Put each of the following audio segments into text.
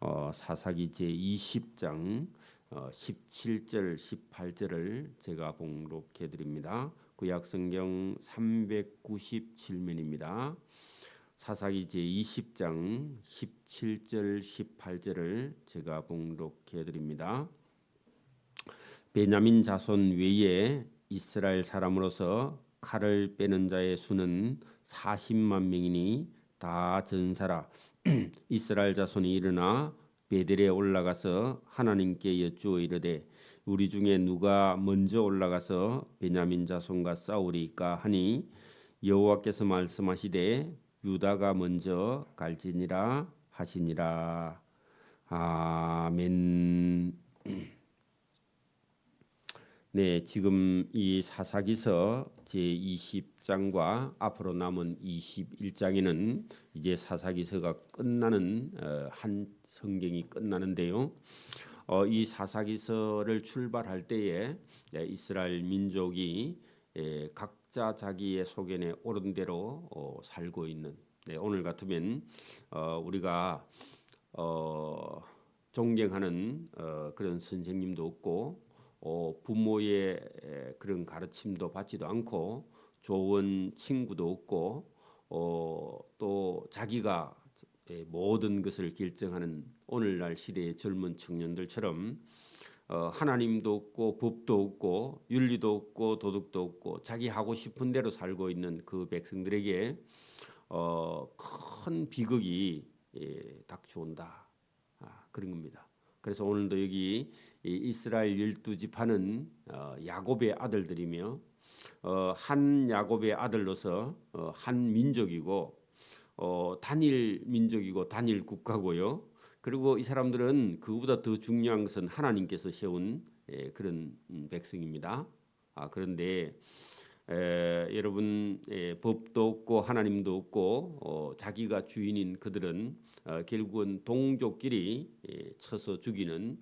어, 사사기 제 20장 어, 17절 18절을 제가 봉독해 드립니다. 구약 성경 397면입니다. 사사기 제 20장 17절 18절을 제가 봉독해 드립니다. 베냐민 자손 외에 이스라엘 사람으로서 칼을 빼는 자의 수는 40만 명이니 다 전사라 이스라엘 자손이 일어나 베델에 올라가서 하나님께 여쭈어 이르되 우리 중에 누가 먼저 올라가서 베냐민 자손과 싸우리까 하니 여호와께서 말씀하시되 유다가 먼저 갈지니라 하시니라 아멘. 네, 지금 이 사사기서 제 20장과 앞으로 남은 21장에는 이제 사사기서가 끝나는 어, 한 성경이 끝나는데요. 어, 이 사사기서를 출발할 때에 예, 이스라엘 민족이 예, 각자 자기의 소견에 옳은 대로 어, 살고 있는 네, 오늘 같으면 어, 우리가 어, 존경하는 어, 그런 선생님도 없고 어, 부모의 에, 그런 가르침도 받지도 않고 좋은 친구도 없고 어, 또 자기가 에, 모든 것을 결정하는 오늘날 시대의 젊은 청년들처럼 어, 하나님도 없고 법도 없고 윤리도 없고 도덕도 없고 자기 하고 싶은 대로 살고 있는 그 백성들에게 어, 큰 비극이 예, 닥쳐온다 아, 그런 겁니다. 그래서 오늘도 여기 이 이스라엘 열두 지파는 어, 야곱의 아들들이며 어, 한 야곱의 아들로서 어, 한 민족이고 어, 단일 민족이고 단일 국가고요. 그리고 이 사람들은 그보다 더 중요한 것은 하나님께서 세운 예, 그런 음, 백성입니다. 아, 그런데 에, 여러분 예, 법도 없고 하나님도 없고 어, 자기가 주인인 그들은 어, 결국은 동족끼리 예, 쳐서 죽이는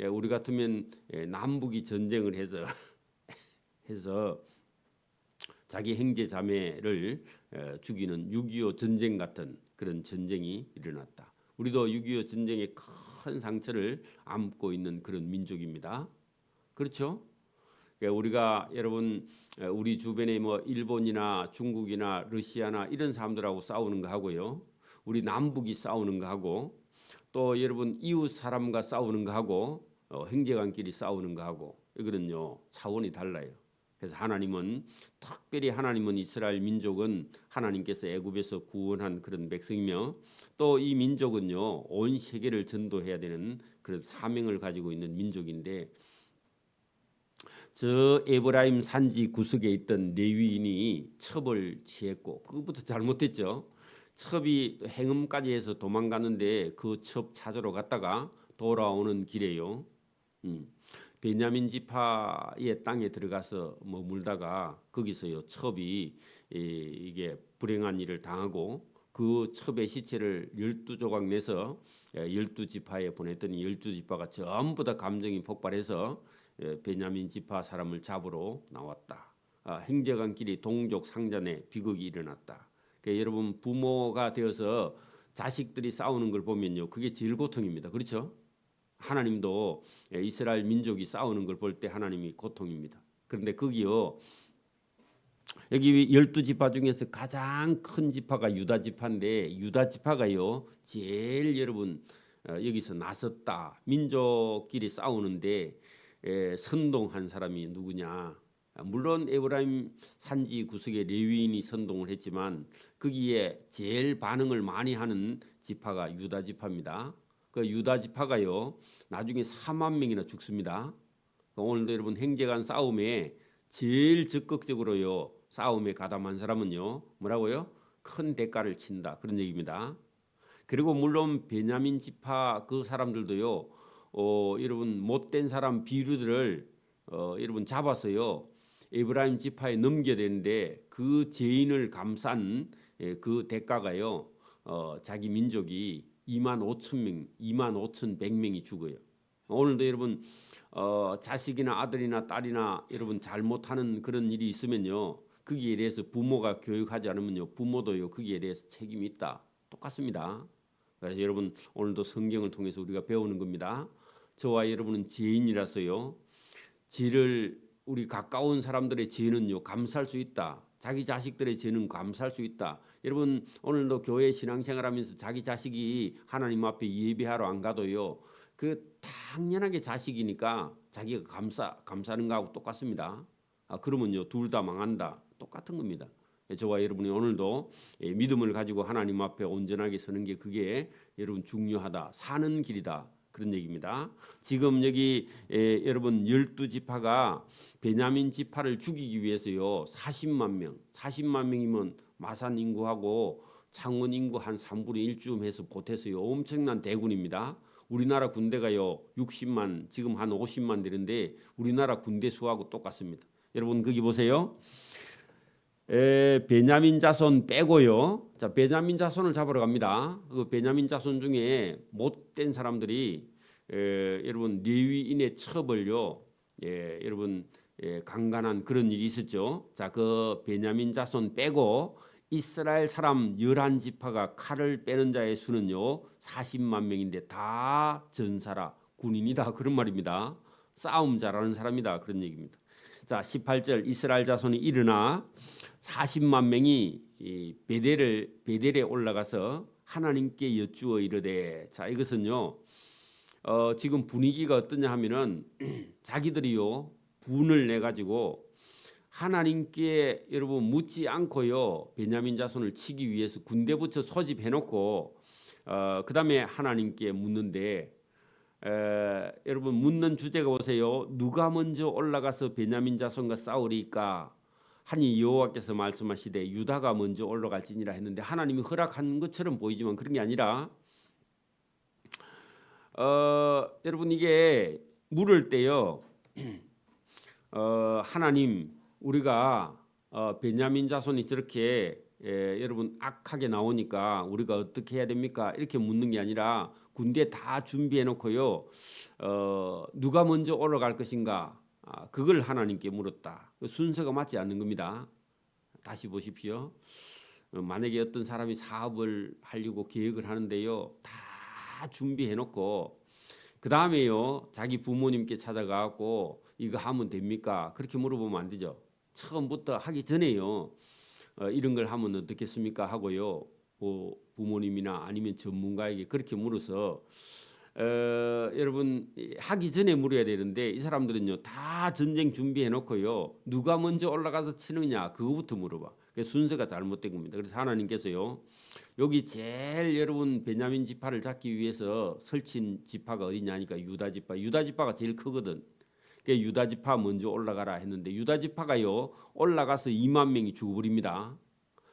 예, 우리 같으면 예, 남북이 전쟁을 해서 해서 자기 형제 자매를 에, 죽이는 6.25 전쟁 같은 그런 전쟁이 일어났다. 우리도 6.25 전쟁의 큰 상처를 안고 있는 그런 민족입니다. 그렇죠? 그러니까 우리가 여러분 우리 주변에 뭐 일본이나 중국이나 러시아나 이런 사람들하고 싸우는 거 하고요. 우리 남북이 싸우는 거 하고 또 여러분 이웃 사람과 싸우는 거 하고 어, 형제간끼리 싸우는 거 하고 이거는요 차원이 달라요. 그래서 하나님은 특별히 하나님은 이스라엘 민족은 하나님께서 애굽에서 구원한 그런 백성이며 또 이 민족은요 온 세계를 전도해야 되는 그런 사명을 가지고 있는 민족인데 저 에브라임 산지 구석에 있던 레위인이 첩을 취했고 그것부터 잘못했죠. 첩이 행음까지 해서 도망갔는데 그 첩 찾으러 갔다가 돌아오는 길에요. 음. 베냐민 지파의 땅에 들어가서 머물다가 거기서요 첩이 이게 불행한 일을 당하고 그 첩의 시체를 열두 조각 내서 열두 지파에 보냈더니 열두 지파가 전부 다 감정이 폭발해서 베냐민 지파 사람을 잡으러 나왔다. 아, 행제간끼리 동족 상잔에 비극이 일어났다. 그러니까 여러분 부모가 되어서 자식들이 싸우는 걸 보면요, 그게 제일 고통입니다. 그렇죠? 하나님도 이스라엘 민족이 싸우는 걸 볼 때 하나님이 고통입니다. 그런데 거기요. 여기 열두 지파 중에서 가장 큰 지파가 유다 지파인데 유다 지파가요 제일 여러분 어, 여기서 나섰다 민족끼리 싸우는데 선동한 사람이 누구냐 물론 에브라임 산지 구석에 레위인이 선동을 했지만 거기에 제일 반응을 많이 하는 지파가 유다 지파입니다. 그 유다 지파가요 나중에 4만 명이나 죽습니다. 그러니까 오늘도 여러분 행제간 싸움에 제일 적극적으로요 싸움에 가담한 사람은요 뭐라고요? 큰 대가를 친다 그런 얘기입니다. 그리고 물론 베냐민 지파 그 사람들도요 어, 여러분 못된 사람 비류들을 어, 여러분 잡았어요. 에브라임 지파에 넘겨야 되는데 그 죄인을 감싼 예, 그 대가가요. 어, 자기 민족이 2만 5천 명, 2만 5천 100명이 죽어요. 오늘도 여러분 어, 자식이나 아들이나 딸이나 여러분 잘못하는 그런 일이 있으면요. 거기에 대해서 부모가 교육하지 않으면요. 부모도요. 거기에 대해서 책임이 있다. 똑같습니다. 그래서 여러분 오늘도 성경을 통해서 우리가 배우는 겁니다. 저와 여러분은 죄인이라서요. 죄를 우리 가까운 사람들의 죄는요 감사할 수 있다. 자기 자식들의 죄는 감사할 수 있다. 여러분 오늘도 교회 신앙생활하면서 자기 자식이 하나님 앞에 예배하러 안 가도요. 그 당연하게 자식이니까 자기가 감사 감사하는 거하고 똑같습니다. 아 그러면요 둘 다 망한다. 똑같은 겁니다. 예, 저와 여러분이 오늘도 예, 믿음을 가지고 하나님 앞에 온전하게 서는 게 그게 여러분 중요하다. 사는 길이다. 그런 얘기입니다. 지금 여기 에, 여러분 열두 지파가 베냐민 지파를 죽이기 위해서요 40만 명, 40만 명이면 마산 인구하고 창원 인구 한 3분의 1쯤 해서 보태서요 엄청난 대군입니다. 우리나라 군대가요 60만 지금 한 50만 되는데 우리나라 군대 수하고 똑같습니다. 여러분 거기 보세요. 에, 베냐민 자손 빼고요. 자, 베냐민 자손을 잡으러 갑니다. 그 베냐민 자손 중에 못된 사람들이 에, 여러분 레위인의 첩을요. 예, 여러분 예, 강간한 그런 일이 있었죠. 자, 그 베냐민 자손 빼고 이스라엘 사람 열한 지파가 칼을 빼는 자의 수는요 40만 명인데 다 전사라 군인이다 그런 말입니다. 싸움 잘하는 사람이다 그런 얘기입니다. 자 18절 이스라엘 자손이 일어나 40만 명이 이 베델을 베델에 올라가서 하나님께 여쭈어 이르되. 자 이것은요 어, 지금 분위기가 어떠냐 하면은 자기들이요 분을 내 가지고 하나님께 여러분 묻지 않고요 베냐민 자손을 치기 위해서 군대부터 소집해 놓고 어, 그 다음에 하나님께 묻는데 에, 여러분 묻는 주제가 보세요. 누가 먼저 올라가서 베냐민 자손과 싸우리까? 하니 여호와께서 말씀하시되 유다가 먼저 올라갈지니라 했는데 하나님이 허락한 것처럼 보이지만 그런 게 아니라 어, 여러분 이게 물을 때요. 어, 하나님 우리가 어, 베냐민 자손이 저렇게 예, 여러분 악하게 나오니까 우리가 어떻게 해야 됩니까? 이렇게 묻는 게 아니라 군대 다 준비해 놓고요. 어, 누가 먼저 올라갈 것인가? 아, 그걸 하나님께 물었다. 그 순서가 맞지 않는 겁니다. 다시 보십시오. 어, 만약에 어떤 사람이 사업을 하려고 계획을 하는데요, 다 준비해 놓고 그 다음에요 자기 부모님께 찾아가고 이거 하면 됩니까? 그렇게 물어보면 안 되죠. 처음부터 하기 전에요. 어, 이런 걸 하면 어떻겠습니까? 하고요. 뭐 부모님이나 아니면 전문가에게 그렇게 물어서 어, 여러분 하기 전에 물어야 되는데 이 사람들은요 다 전쟁 준비해 놓고요 누가 먼저 올라가서 치느냐 그거부터 물어봐. 그 순서가 잘못된 겁니다. 그래서 하나님께서요 여기 제일 여러분 베냐민 지파를 잡기 위해서 설친 지파가 어디냐니까 유다 지파. 유다 지파가 제일 크거든. 그 유다 지파 먼저 올라가라 했는데 유다 지파가요 올라가서 2만 명이 죽어버립니다.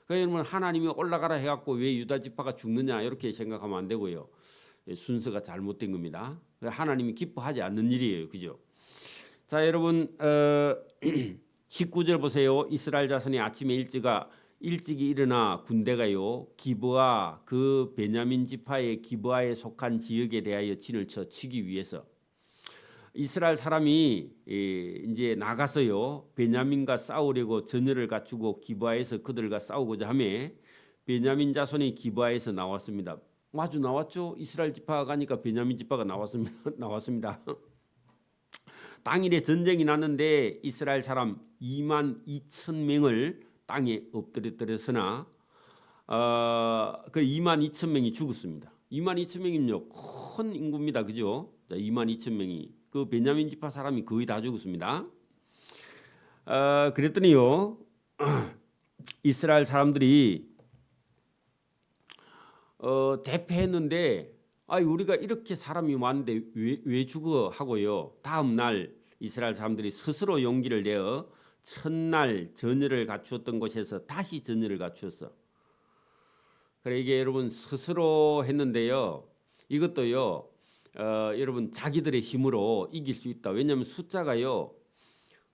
그러니까 여러분 하나님이 올라가라 해갖고 왜 유다 지파가 죽느냐 이렇게 생각하면 안 되고요. 예, 순서가 잘못된 겁니다. 하나님이 기뻐하지 않는 일이에요, 그죠? 자 여러분 어, 19절 보세요. 이스라엘 자손이 아침에 일찍아 일찍이 일어나 군대가요 기브아 그 베냐민 지파의 기브아에 속한 지역에 대하여 진을 쳐 치기 위해서 이스라엘 사람이 이제 나가서요 베냐민과 싸우려고 전열을 갖추고 기브아에서 그들과 싸우고자 하며 베냐민 자손이 기브아에서 나왔습니다. 마주 나왔죠. 이스라엘 지파가 가니까 베냐민 지파가 나왔습니다. 나왔습니다. 당일에 전쟁이 났는데 이스라엘 사람 2만 2천 명을 땅에 엎드렸으나 어, 그 2만 2천 명이 죽었습니다. 2만 2천 명이면요 큰 인구입니다. 그죠? 자, 2만 2천 명이 그 베냐민 지파 사람이 거의 다 죽었습니다. 어, 그랬더니요 이스라엘 사람들이 어, 대패했는데 아 우리가 이렇게 사람이 많은데 왜, 왜 죽어 하고요. 다음 날 이스라엘 사람들이 스스로 용기를 내어 첫날 전열을 갖추었던 곳에서 다시 전열을 갖추었어. 그래 이게 여러분 스스로 했는데요. 이것도요. 어, 여러분 자기들의 힘으로 이길 수 있다. 왜냐하면 숫자가요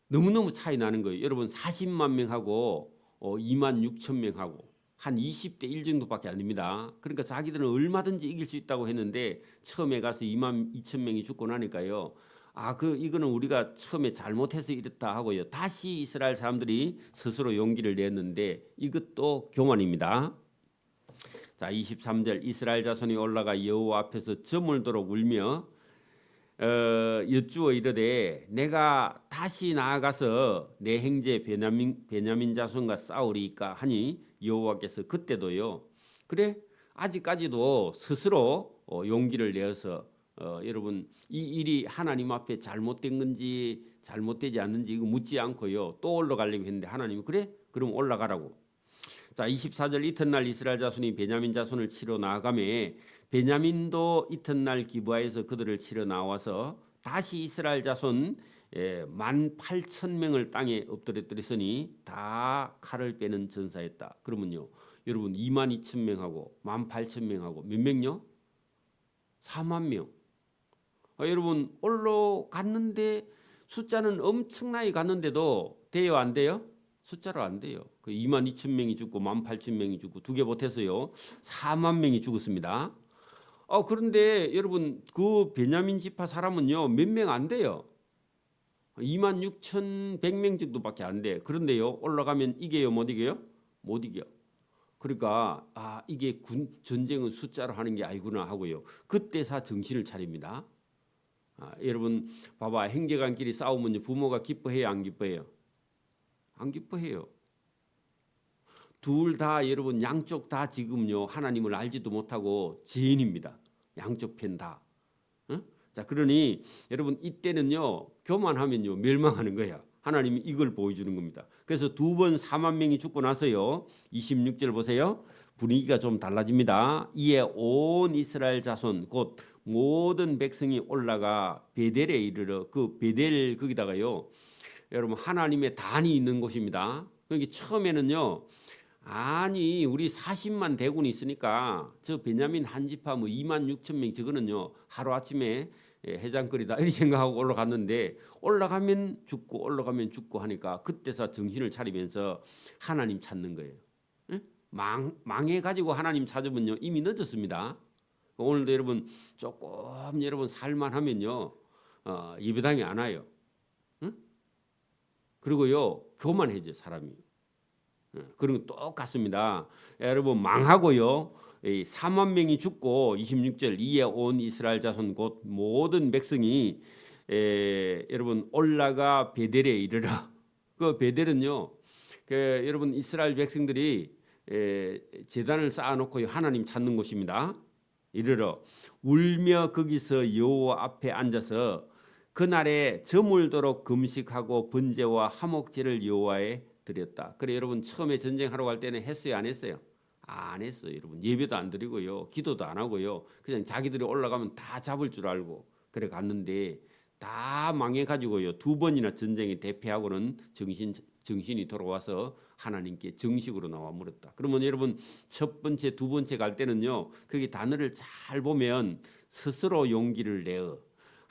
너무너무 차이 나는 거예요. 여러분 40만 명하고 어, 2만 6천 명하고 한 20대 1 정도밖에 안 됩니다. 그러니까 자기들은 얼마든지 이길 수 있다고 했는데 처음에 가서 2만 2천 명이 죽고 나니까요. 아, 그 이거는 우리가 처음에 잘못해서 이랬다 하고요. 다시 이스라엘 사람들이 스스로 용기를 냈는데 이것도 교만입니다. 자, 자, 23절 이스라엘 자손이 올라가 여호와 앞에서 저물도록 울며 어, 여쭈어 이르되 내가 다시 나아가서 내 형제 베냐민 베냐민 자손과 싸우리까 하니 여호와께서 그때도요. 그래 아직까지도 스스로 어, 용기를 내어서 어, 여러분 이 일이 하나님 앞에 잘못된 건지 잘못되지 않는지 이거 묻지 않고요. 또 올라가려고 했는데 하나님이 그래 그럼 올라가라고. 자 24절 이튿날 이스라엘 자손이 베냐민 자손을 치러 나아가매 베냐민도 이튿날 기부하에서 그들을 치러 나와서 다시 이스라엘 자손 예, 만 8천 명을 땅에 엎드렸더니 다 칼을 빼는 전사했다. 그러면요, 여러분 2만 2천 명하고 만 8천 명하고 몇 명요? 4만 명. 아, 여러분 올라갔는데 숫자는 엄청나게 갔는데도 돼요 안 돼요? 숫자로 안 돼요. 그 2만 2천 명이 죽고 1만 8천 명이 죽고 두 개 못해서요 4만 명이 죽었습니다. 어 그런데 여러분 그 베냐민 지파 사람은요 몇 명 안 돼요. 2만 6천 100명 정도밖에 안 돼. 그런데요 올라가면 이겨요 못 이겨요? 못 이겨. 그러니까 아 이게 군 전쟁은 숫자로 하는 게 아니구나 하고요. 그때사 정신을 차립니다. 아, 여러분 봐봐 형제간끼리 싸우면 부모가 기뻐해요 안 기뻐해요? 안 기뻐해요. 둘 다 여러분 양쪽 다 지금요 하나님을 알지도 못하고 죄인입니다. 양쪽 편 다. 어? 자 그러니 여러분 이때는요 교만하면요 멸망하는 거야. 하나님이 이걸 보여주는 겁니다. 그래서 두 번 4만 명이 죽고 나서요 26절 보세요. 분위기가 좀 달라집니다. 이에 온 이스라엘 자손 곧 모든 백성이 올라가 베델에 이르러 그 베델 거기다가요 여러분 하나님의 단이 있는 곳입니다. 그게 처음에는요. 아니 우리 40만 대군이 있으니까 저 베냐민 한 지파 뭐 2만 6천 명 저거는요 하루 아침에 예, 해장거리다 이렇게 생각하고 올라갔는데 올라가면 죽고 올라가면 죽고 하니까 그때서 정신을 차리면서 하나님 찾는 거예요. 예? 망 망해 가지고 하나님 찾으면요 이미 늦었습니다. 오늘도 여러분 조금 여러분 살만하면요 어, 예배당에 안 와요. 그리고요 교만해져 사람이. 예, 그런 거 똑같습니다. 여러분 망하고요. 4만 명이 죽고 26절 이에 온 이스라엘 자손 곧 모든 백성이 에, 여러분 올라가 베델에 이르라. 그 베델은요. 그 여러분 이스라엘 백성들이 에, 제단을 쌓아놓고 하나님 찾는 곳입니다. 이르러 울며 거기서 여호와 앞에 앉아서 그날에 저물도록 금식하고 번제와 화목제를 여호와에 드렸다. 그래 여러분 처음에 전쟁하러 갈 때는 했어요, 안 했어요? 안 했어요, 여러분. 예배도 안 드리고요, 기도도 안 하고요. 그냥 자기들이 올라가면 다 잡을 줄 알고 그래 갔는데 다 망해 가지고요. 두 번이나 전쟁에 대패하고는 정신 정신이 돌아와서 하나님께 정식으로 나와 물었다. 그러면 여러분 첫 번째, 두 번째 갈 때는요. 거기 단어를 잘 보면 스스로 용기를 내어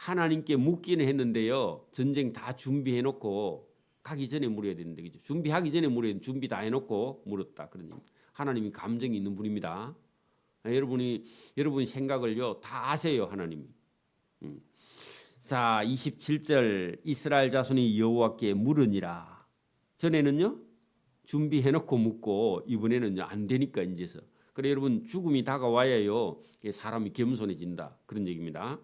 하나님께 묻기는 했는데요. 전쟁 다 준비해 놓고 가기 전에 물어야 되는데 그죠? 준비하기 전에 물어야 준비 다 해놓고 물었다. 그러니 하나님이 감정이 있는 분입니다. 아, 여러분이 여러분 생각을요 다 아세요 하나님이. 음. 자 27절 이스라엘 자손이 여호와께 물으니라. 전에는요 준비해놓고 묻고 이번에는요 안 되니까 이제서. 그래 여러분 죽음이 다가와야요 사람이 겸손해진다 그런 얘기입니다.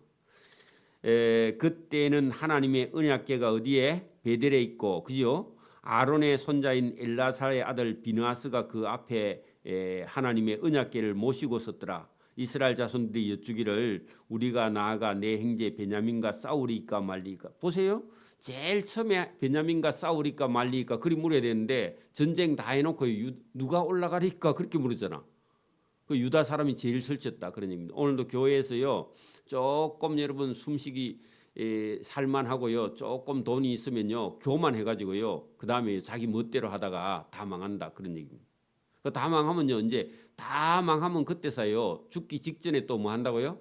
에, 그때는 하나님의 언약궤가 어디에 베델에 있고 그죠? 아론의 손자인 엘라사의 아들 비느하스가 그 앞에 에, 하나님의 언약궤를 모시고 섰더라. 이스라엘 자손들이 여쭈기를 우리가 나아가 내 형제 베냐민과 싸우리까 말리까 보세요. 제일 처음에 베냐민과 싸우리까 말리까 그리 물어야 되는데 전쟁 다 해놓고 유, 누가 올라가리까 그렇게 물었잖아. 그 유다 사람이 제일 설쳤다 그런 얘기입니다. 오늘도 교회에서요 조금 여러분 숨쉬기 에, 살만하고요 조금 돈이 있으면요 교만 해가지고요 그 다음에 자기 멋대로 하다가 다 망한다 그런 얘기입니다. 그 다 망하면요 이제 다 망하면 그때사요 죽기 직전에 또 뭐 한다고요?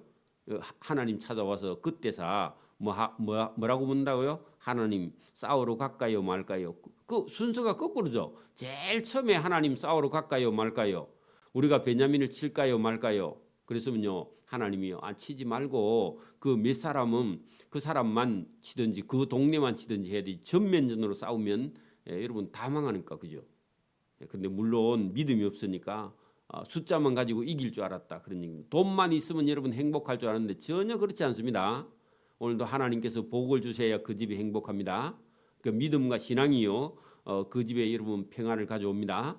어, 하나님 찾아와서 그때사 뭐, 하, 뭐 뭐라고 묻는다고요? 하나님 싸우러 갈까요 말까요? 그, 그 순서가 거꾸로죠. 제일 처음에 하나님 싸우러 갈까요 말까요? 우리가 베냐민을 칠까요 말까요? 그랬으면요 하나님이요 아 치지 말고 그 몇 사람은 그 사람만 치든지 그 동네만 치든지 해야 돼 전면전으로 싸우면 예, 여러분 다 망하니까 그죠? 예, 근데 물론 믿음이 없으니까 어, 숫자만 가지고 이길 줄 알았다 그런 얘기입니다. 돈만 있으면 여러분 행복할 줄 알았는데 전혀 그렇지 않습니다. 오늘도 하나님께서 복을 주셔야 그 집이 행복합니다. 그 믿음과 신앙이요 어, 그 집에 여러분 평안을 가져옵니다.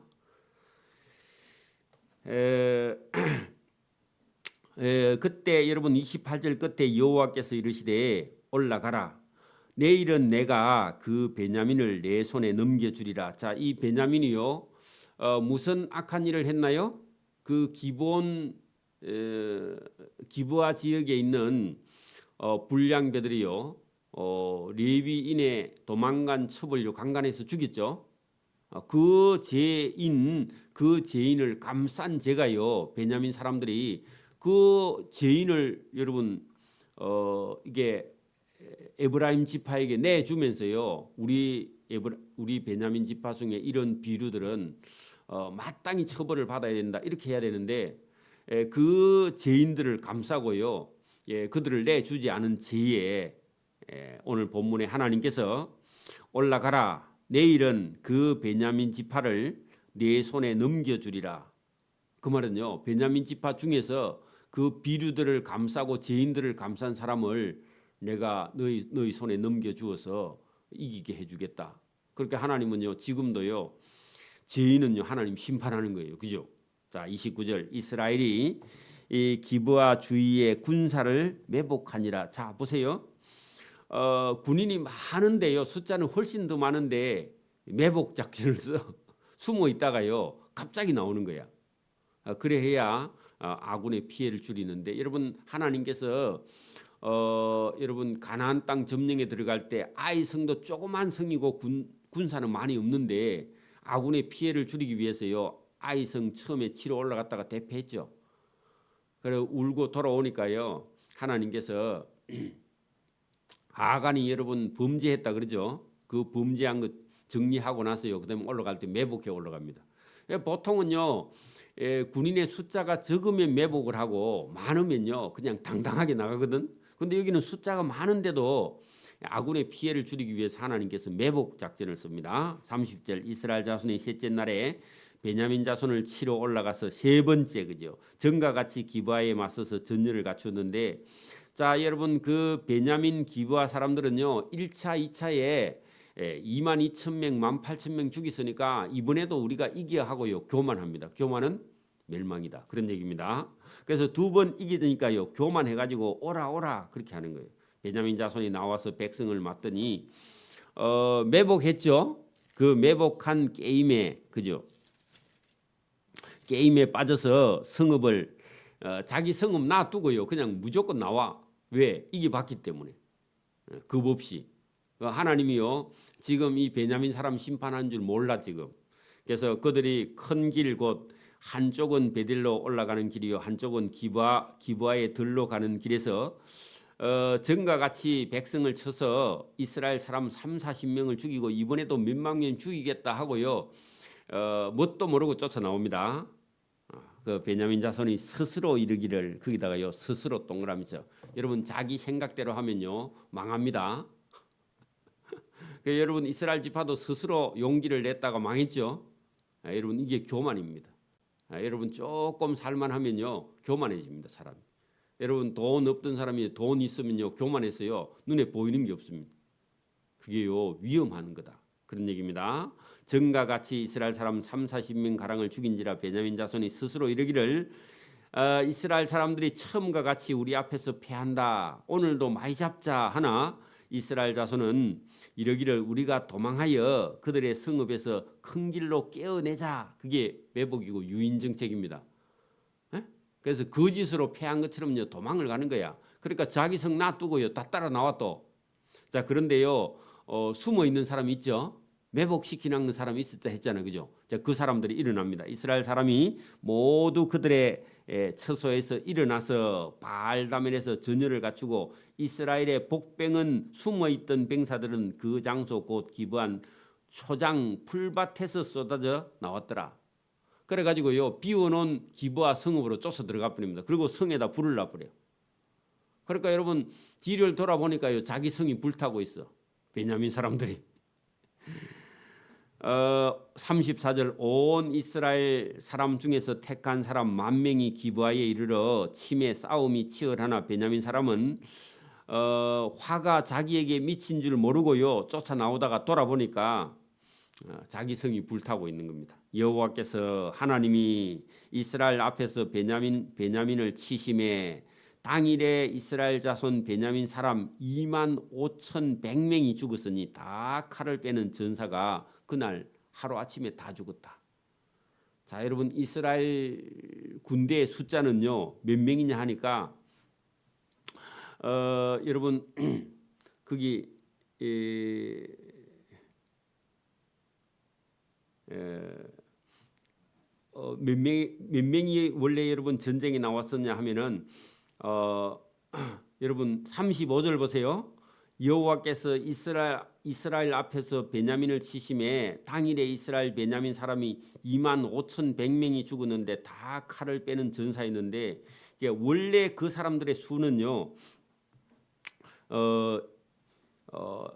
에, 에, 그때 여러분 28절 끝에 여호와께서 이르시되 올라가라 내일은 내가 그 베냐민을 내 손에 넘겨주리라. 자, 이 베냐민이요 어, 무슨 악한 일을 했나요? 그 기본 에, 기부아 지역에 있는 어, 불량배들이요 어, 레위인의 도망간 처벌로 강간해서 죽였죠. 어, 그 죄인 그 죄인을 감싼 죄가요. 베냐민 사람들이 그 죄인을 여러분 어 이게 에브라임 지파에게 내주면서요. 우리 에브라, 우리 베냐민 지파 중에 이런 비류들은 어, 마땅히 처벌을 받아야 된다. 이렇게 해야 되는데 에, 그 죄인들을 감싸고요. 예, 그들을 내주지 않은 죄에 에, 오늘 본문에 하나님께서 올라가라 내일은 그 베냐민 지파를 네 손에 넘겨주리라. 그 말은요 베냐민 지파 중에서 그 비류들을 감싸고 죄인들을 감싼 사람을 내가 너희 너희 손에 넘겨 주어서 이기게 해 주겠다. 그렇게 하나님은요 지금도요 죄인은요 하나님 심판하는 거예요, 그죠? 자 29절 이스라엘이 이 기브아 주위의 군사를 매복하니라. 자 보세요. 어, 군인이 많은데요. 숫자는 훨씬 더 많은데 매복 작전을 써 숨어 있다가요. 갑자기 나오는 거야. 어, 그래야 어, 아군의 피해를 줄이는데 여러분 하나님께서 어, 여러분 가나안 땅 점령에 들어갈 때 아이 성도 조그만 성이고 군, 군사는 많이 없는데 아군의 피해를 줄이기 위해서요. 아이 성 처음에 치러 올라갔다가 대패했죠. 그래 울고 돌아오니까요. 하나님께서 아간이 여러분 범죄했다 그러죠. 그 범죄한 것 정리하고 나서요. 그다음에 올라갈 때 매복해 올라갑니다. 예, 보통은요. 예, 군인의 숫자가 적으면 매복을 하고 많으면요. 그냥 당당하게 나가거든. 근데 여기는 숫자가 많은데도 아군의 피해를 줄이기 위해서 하나님께서 매복 작전을 씁니다. 30절 이스라엘 자손의 셋째 날에 베냐민 자손을 치러 올라가서 세 번째 그죠. 전과 같이 기부하에 맞서서 전열을 갖추었는데 자, 여러분 그 베냐민 기부하 사람들은요. 1차, 2차에 2만 2천 명, 1만 8천 명 죽였으니까 이번에도 우리가 이겨야 하고요. 교만합니다. 교만은 멸망이다. 그런 얘기입니다. 그래서 두 번 이기니까요. 교만해 가지고 오라 오라 그렇게 하는 거예요. 베냐민 자손이 나와서 백성을 맞더니 어, 매복했죠. 그 매복한 게임에 그죠? 게임에 빠져서 성읍을 어, 자기 성읍 놔두고요. 그냥 무조건 나와. 왜? 이게 봤기 때문에. 어, 겁 없이. 어, 하나님이요. 지금 이 베냐민 사람 심판한 줄 몰라 지금. 그래서 그들이 큰 길 곧 한쪽은 베델로 올라가는 길이요. 한쪽은 기부아 기부아의 들로 가는 길에서 어, 전과 같이 백성을 쳐서 이스라엘 사람 3, 40명을 죽이고 이번에도 몇만 명 죽이겠다 하고요. 어, 뭣도 모르고 쫓아 나옵니다. 그 베냐민 자손이 스스로 이르기를 거기다가요 스스로 동그라미죠. 여러분 자기 생각대로 하면요 망합니다. 그 여러분 이스라엘 지파도 스스로 용기를 냈다가 망했죠. 아, 여러분 이게 교만입니다. 아, 여러분 조금 살만하면요 교만해집니다 사람. 여러분 돈 없던 사람이 돈 있으면요 교만해서요 눈에 보이는 게 없습니다. 그게요 위험한 거다 그런 얘기입니다. 전과 같이 이스라엘 사람 3, 40명 가량을 죽인지라 베냐민 자손이 스스로 이르기를 어, 이스라엘 사람들이 처음과 같이 우리 앞에서 패한다. 오늘도 많이 잡자 하나 이스라엘 자손은 이러기를 우리가 도망하여 그들의 성읍에서 큰 길로 깨어내자. 그게 매복이고 유인 정책입니다. 에? 그래서 거짓으로 패한 것처럼요 도망을 가는 거야. 그러니까 자기 성 놔두고요 다 따라 나와 또. 자 그런데요 어, 숨어 있는 사람이 있죠. 매복시키는 사람이 있었다 했잖아요. 그죠? 자, 그 사람들이 일어납니다. 이스라엘 사람이 모두 그들의 에, 처소에서 일어나서 발다면에서 전열을 갖추고 이스라엘의 복병은 숨어 있던 병사들은 그 장소 곧 기부한 초장 풀밭에서 쏟아져 나왔더라. 그래 가지고 요. 비워놓은 기부와 성읍으로 쫓아 들어가 버립니다. 그리고 성에다 불을 놔버려요. 그러니까 여러분 뒤를 돌아보니까요. 자기 성이 불타고 있어. 베냐민 사람들이. 어 34절 온 이스라엘 사람 중에서 택한 사람 만 명이 기부하에 이르러 침에 싸움이 치열하나 베냐민 사람은 어 화가 자기에게 미친 줄 모르고요 쫓아 나오다가 돌아보니까 어, 자기 성이 불타고 있는 겁니다. 여호와께서 하나님이 이스라엘 앞에서 베냐민 베냐민을 치심에 당일에 이스라엘 자손 베냐민 사람 2만 5천 100명이 죽었으니 다 칼을 빼는 전사가 그날 하루 아침에 다 죽었다. 자 여러분 이스라엘 군대의 숫자는요 몇 명이냐 하니까 어 여러분 거기 에, 어, 몇 명이 몇 명이 원래 여러분 전쟁에 나왔었냐 하면은 어, 여러분 35절 보세요. 여호와께서 이스라엘 이스라엘 앞에서 베냐민을 치심에 당일에 이스라엘 베냐민 사람이 2만 5천 100명이 죽었는데 다 칼을 빼는 전사였는데 원래 그 사람들의 수는요. 어, 어,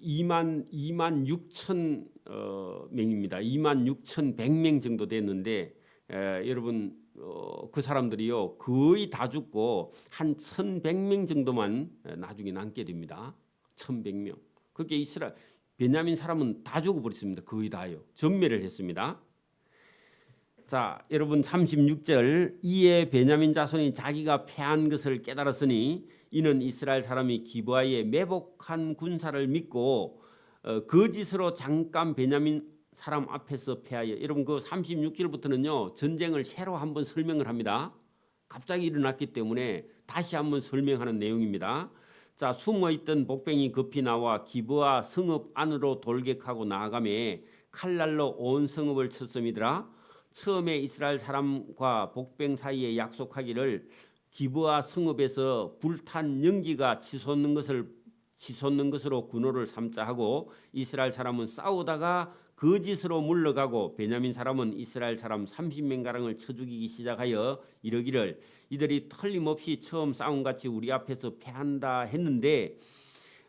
2만 2만 6천 어, 명입니다. 2만 6천 100명 정도 됐는데 에, 여러분 어, 그 사람들이요 거의 다 죽고 한 1,100명 정도만 나중에 남게 됩니다. 1,100명. 그게 이스라엘 베냐민 사람은 다 죽어버렸습니다. 거의 다요. 전멸을 했습니다. 자, 여러분 36절 이에 베냐민 자손이 자기가 패한 것을 깨달았으니 이는 이스라엘 사람이 기브아에 매복한 군사를 믿고 어, 거짓으로 잠깐 베냐민 사람 앞에서 패하여 여러분 그 36절부터는요 전쟁을 새로 한번 설명을 합니다. 갑자기 일어났기 때문에 다시 한번 설명하는 내용입니다. 자 숨어 있던 복병이 급히 나와 기브아 성읍 안으로 돌격하고 나아가매 칼날로 온 성읍을 쳤음이더라. 처음에 이스라엘 사람과 복병 사이에 약속하기를 기브아 성읍에서 불탄 연기가 치솟는 것을 치솟는 것으로 군호를 삼자 하고 이스라엘 사람은 싸우다가 거짓으로 물러가고 베냐민 사람은 이스라엘 사람 30명 가량을 쳐 죽이기 시작하여 이러기를 이들이 틀림없이 처음 싸움 같이 우리 앞에서 패한다 했는데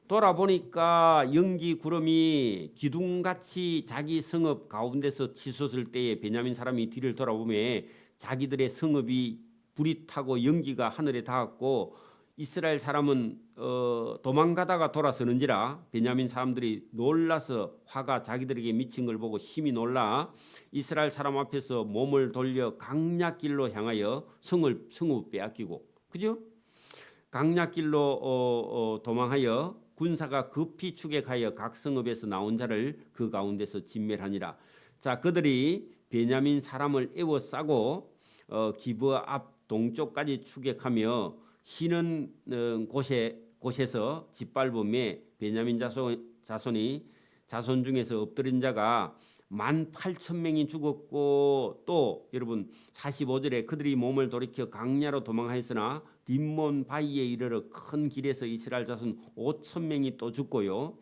돌아보니까 연기 구름이 기둥같이 자기 성읍 가운데서 치솟을 때에 베냐민 사람이 뒤를 돌아보매 자기들의 성읍이 불이 타고 연기가 하늘에 닿았고 이스라엘 사람은 어, 도망가다가 돌아서는지라 베냐민 사람들이 놀라서 화가 자기들에게 미친 걸 보고 힘이 놀라 이스라엘 사람 앞에서 몸을 돌려 강약길로 향하여 성을 성읍 빼앗기고 그죠? 강약길로 어, 어, 도망하여 군사가 급히 추격하여 각 성읍에서 나온 자를 그 가운데서 진멸하니라. 자 그들이 베냐민 사람을 에워싸고 어, 기브 앞 동쪽까지 추격하며 쉬는 어, 곳에 곳에서 짓밟음에 베냐민 자손 자손이 자손 중에서 엎드린 자가 만 팔천 명이 죽었고 또 여러분 45절에 그들이 몸을 돌이켜 강야로 도망하였으나 림몬 바위에 이르러 큰 길에서 이스라엘 자손 5천 명이 또 죽고요.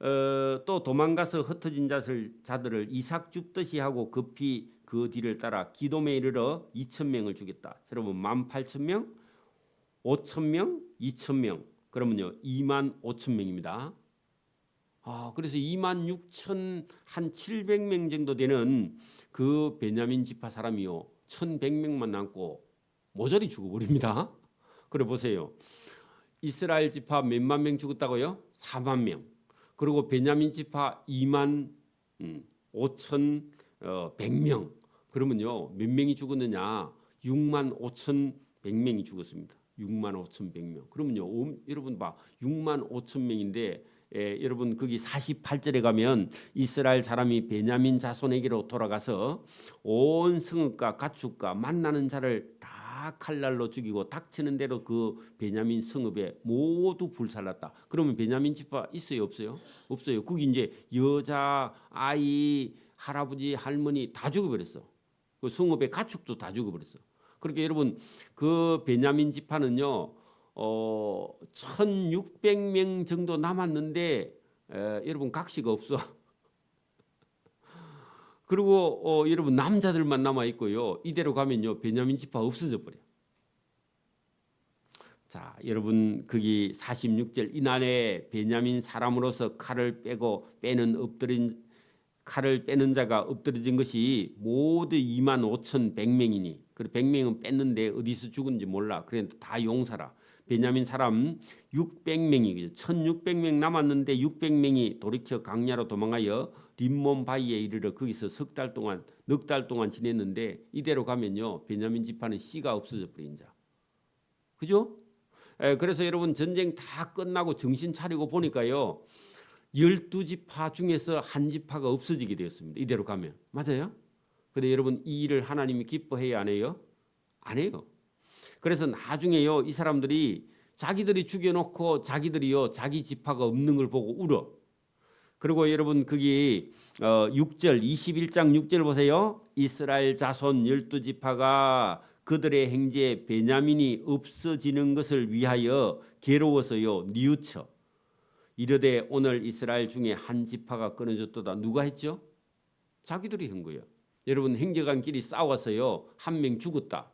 어, 또 도망가서 흩어진 자들, 자들을 이삭 줍듯이 하고 급히 그 뒤를 따라 기돔에 이르러 2천 명을 죽였다. 여러분 만 팔천 명, 5천 명, 2천 명. 그러면요 2만 5천 명입니다. 아, 그래서 2만 6천 한 700명 정도 되는 그 베냐민 지파 사람이요. 1,100명만 남고 모조리 죽어버립니다. 그래 보세요. 이스라엘 지파 몇만 명 죽었다고요? 4만 명. 그리고 베냐민 지파 2만 5천 어, 100명. 그러면요. 몇 명이 죽었느냐? 6만 5천 100명이 죽었습니다. 6만 5천 100명. 그러면요. 오, 여러분 봐. 6만 5천 명인데 예, 여러분 거기 48절에 가면 이스라엘 사람이 베냐민 자손에게로 돌아가서 온 성읍과 가축과 만나는 자를 다 칼날로 죽이고 닥치는 대로 그 베냐민 성읍에 모두 불살랐다. 그러면 베냐민 지파 있어요, 없어요? 없어요. 거기 이제 여자, 아이, 할아버지, 할머니 다 죽어버렸어. 그 성읍의 가축도 다 죽어버렸어. 그렇게 여러분 그 베냐민 지파는요. 어, 1,600명 정도 남았는데 에, 여러분 각시가 없어. 그리고 어, 여러분 남자들만 남아 있고요. 이대로 가면요 베냐민 지파 없어져 버려. 자, 여러분 거기 46절 이날에 베냐민 사람으로서 칼을 빼고 빼는 엎드린 칼을 빼는 자가 엎드러진 것이 모두 2만 5천 100명이니 그 100명은 뺐는데 어디서 죽은지 몰라. 그런데 다 용사라. 베냐민 사람 600명이 1600명 남았는데 600명이 돌이켜 강야로 도망하여 림몬 바위에 이르러 거기서 석 달 동안 넉 달 동안 지냈는데 이대로 가면요 베냐민 지파는 씨가 없어져 버린 자. 그죠? 에, 그래서 여러분 전쟁 다 끝나고 정신 차리고 보니까요 열두 지파 중에서 한 지파가 없어지게 되었습니다. 이대로 가면 맞아요? 근데 여러분 이 일을 하나님이 기뻐해야 안 해요? 안 해요. 그래서 나중에요 이 사람들이 자기들이 죽여놓고 자기들이요 자기 지파가 없는 걸 보고 울어. 그리고 여러분 거기 어 6절 21장 6절 보세요. 이스라엘 자손 열두 지파가 그들의 행제 베냐민이 없어지는 것을 위하여 괴로워서요 뉘우쳐 이르되 오늘 이스라엘 중에 한 지파가 끊어졌도다 누가 했죠? 자기들이 한 거예요. 여러분 행제간끼리 싸워서요 한 명 죽었다.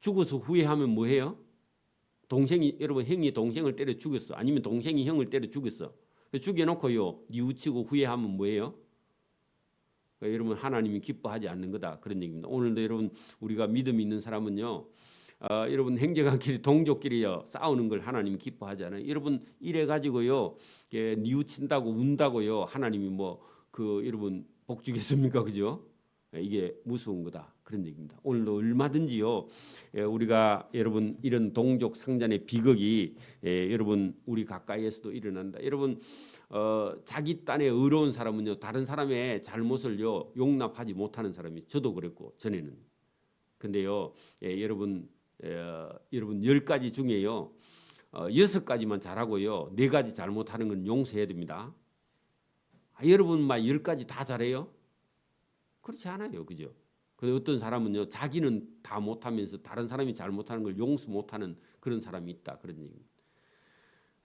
죽어서 후회하면 뭐해요? 동생이 여러분 형이 동생을 때려 죽였어. 아니면 동생이 형을 때려 죽였어. 죽여놓고요 뉘우치고 후회하면 뭐예요? 그러니까 여러분 하나님이 기뻐하지 않는 거다 그런 얘기입니다. 오늘도 여러분 우리가 믿음 있는 사람은요. 어, 여러분 행정한끼리 동족끼리요 싸우는 걸 하나님이 기뻐하지 않아요. 여러분 이래 가지고요 예, 뉘우친다고 운다고요 하나님이 뭐 그 여러분 복 주겠습니까 그죠? 예, 이게 무서운 거다 그런 얘기입니다. 오늘도 얼마든지요 예, 우리가 여러분 이런 동족 상잔의 비극이 예, 여러분 우리 가까이에서도 일어난다. 여러분 어, 자기 딴에 의로운 사람은요 다른 사람의 잘못을요 용납하지 못하는 사람이 저도 그랬고 전에는 근데요 예, 여러분 예, 여러분 열 가지 중에요 어, 여섯 가지만 잘하고요 네 가지 잘못하는 건 용서해야 됩니다. 아, 여러분 막열 가지 다 잘해요? 그렇지 않아요, 그죠? 근데 어떤 사람은요 자기는 다 못하면서 다른 사람이 잘못하는 걸 용서 못하는 그런 사람이 있다 그런 얘기입니다.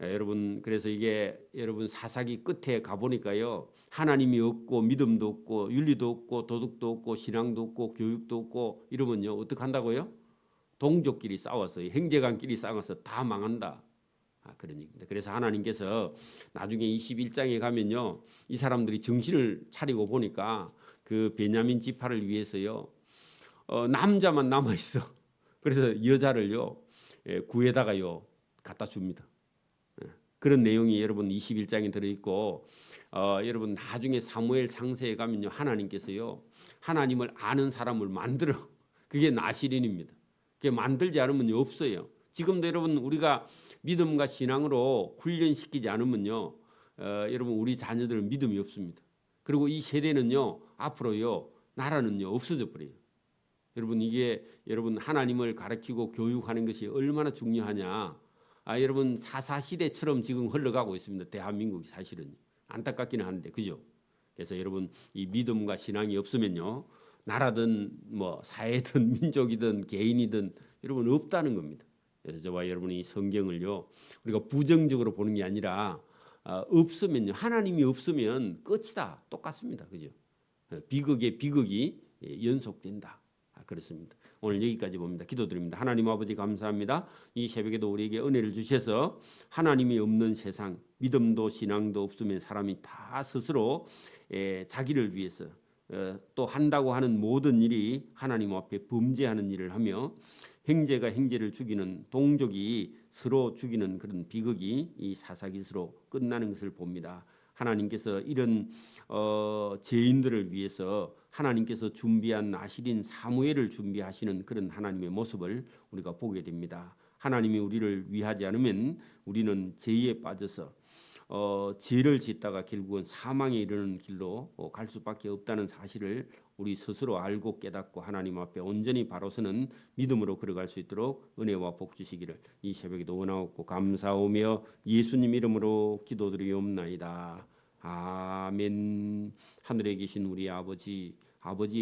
예, 여러분 그래서 이게 여러분 사사기 끝에 가 보니까요 하나님이 없고 믿음도 없고 윤리도 없고 도덕도 없고 신앙도 없고 교육도 없고 이러면요 어떻게 한다고요? 동족끼리 싸워서 행제관끼리 싸워서 다 망한다. 아, 그런 얘기입니다. 그래서 하나님께서 나중에 21장에 가면요 이 사람들이 정신을 차리고 보니까 그 베냐민 지파를 위해서요 어, 남자만 남아 있어. 그래서 여자를요 예, 구에다가요 갖다 줍니다. 그런 내용이 여러분 21장에 들어 있고 어, 여러분 나중에 사무엘 상세에 가면요 하나님께서요 하나님을 아는 사람을 만들어 그게 나시린입니다. 만들지 않으면 없어요. 지금도 여러분 우리가 믿음과 신앙으로 훈련시키지 않으면요 어, 여러분 우리 자녀들은 믿음이 없습니다. 그리고 이 세대는요 앞으로요 나라는요 없어져 버려요. 여러분 이게 여러분 하나님을 가르치고 교육하는 것이 얼마나 중요하냐. 아, 여러분 사사 시대처럼 지금 흘러가고 있습니다. 대한민국이 사실은 안타깝기는 한데 그죠? 그래서 여러분 이 믿음과 신앙이 없으면요 나라든 뭐 사회든 민족이든 개인이든 여러분 없다는 겁니다. 그래서 저와 여러분이 성경을요 우리가 부정적으로 보는 게 아니라 아, 없으면요 하나님이 없으면 끝이다 똑같습니다. 그죠? 비극의 비극이 예, 연속된다. 아, 그렇습니다. 오늘 여기까지 봅니다. 기도드립니다. 하나님 아버지 감사합니다. 이 새벽에도 우리에게 은혜를 주셔서 하나님이 없는 세상, 믿음도 신앙도 없으면 사람이 다 스스로 에, 자기를 위해서 어, 또 한다고 하는 모든 일이 하나님 앞에 범죄하는 일을 하며 행제가 행제를 죽이는 동족이 서로 죽이는 그런 비극이 이 사사기스로 끝나는 것을 봅니다. 하나님께서 이런 어, 죄인들을 위해서 하나님께서 준비한 나실인 사무엘을 준비하시는 그런 하나님의 모습을 우리가 보게 됩니다. 하나님이 우리를 위하지 않으면 우리는 죄에 빠져서 어, 죄를 짓다가 결국은 사망에 이르는 길로 어, 갈 수밖에 없다는 사실을 우리 스스로 알고 깨닫고 하나님 앞에 온전히 바로서는 믿음으로 걸어갈 수 있도록 은혜와 복 주시기를 이 새벽에도 원하옵고 감사오며 예수님 이름으로 기도드리옵나이다. 아멘. 하늘에 계신 우리 아버지 아버지